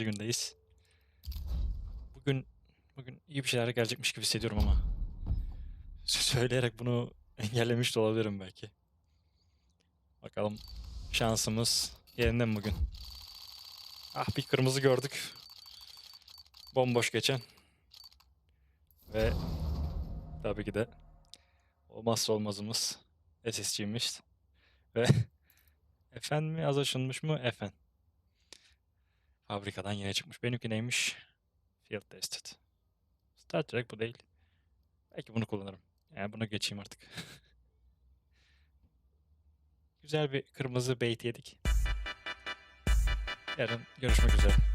gündeyiz. Bugün bugün iyi bir şeyler gelecekmiş gibi hissediyorum ama söyleyerek bunu engellemiş de olabilirim belki. Bakalım şansımız yerinde mi bugün? Ah bir kırmızı gördük. Bomboş geçen. Ve tabii ki de olmazsa olmazımız SSG'miş. Ve Efen mi az aşınmış mı? Efen. Fabrikadan yine çıkmış. Benimki neymiş? Field tested. Star Trek bu değil. Belki bunu kullanırım. Yani buna geçeyim artık. Güzel bir kırmızı bait yedik. Yarın görüşmek üzere.